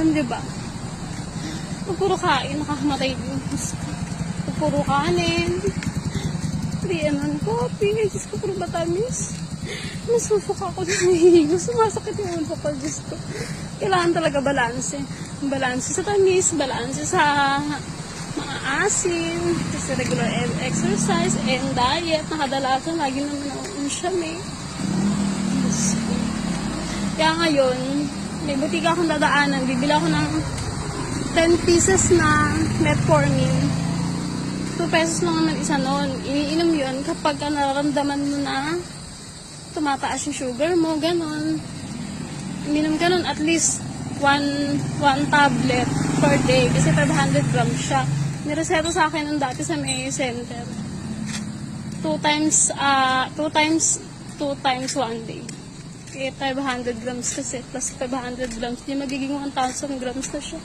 Ganun, di ba? Pag puro kain, nakakamatay din. Puro kanin, hindi naman coffee. Diyos ko, puro matamis. Nasusuka ako na hihigo. Sumasakit yung ulo ko, Diyos ko. Kailangan talaga balanse. Balanse sa tamis, balanse sa mga asin, sa regular e- exercise, and diet. Nakadalasan, lagi naman ako siya eh. Kaya ngayon, may butika akong dadaanan. Bibili ako ng 10 pieces na metformin. 2 pesos lang naman isa noon. Iniinom yun kapag ka nararamdaman mo na tumataas yung sugar mo, ganon. Ininom ka nun at least one, one tablet per day kasi 500 grams siya. Nireseto sa akin nung dati sa may center. Two times, ah, two times, two times one day. Eh, 500 grams kasi, plus 500 grams, di magiging 1,000 grams na siya.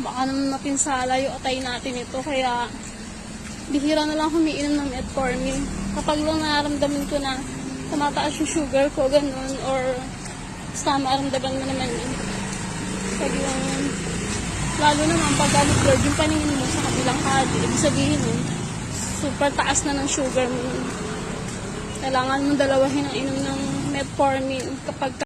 Baka naman mapinsala yung atay natin ito, kaya bihira na lang humiinom ng metformin. Kapag lang nararamdaman ko na tumataas yung sugar ko, ganun, or basta maramdaman mo naman yun. Pag yung, lalo naman pag blurred yung paningin mo sa kabilang hati, ibig sabihin nun, super taas na ng sugar mo. Kailangan mo dalawahin ang inom ng metformin kapag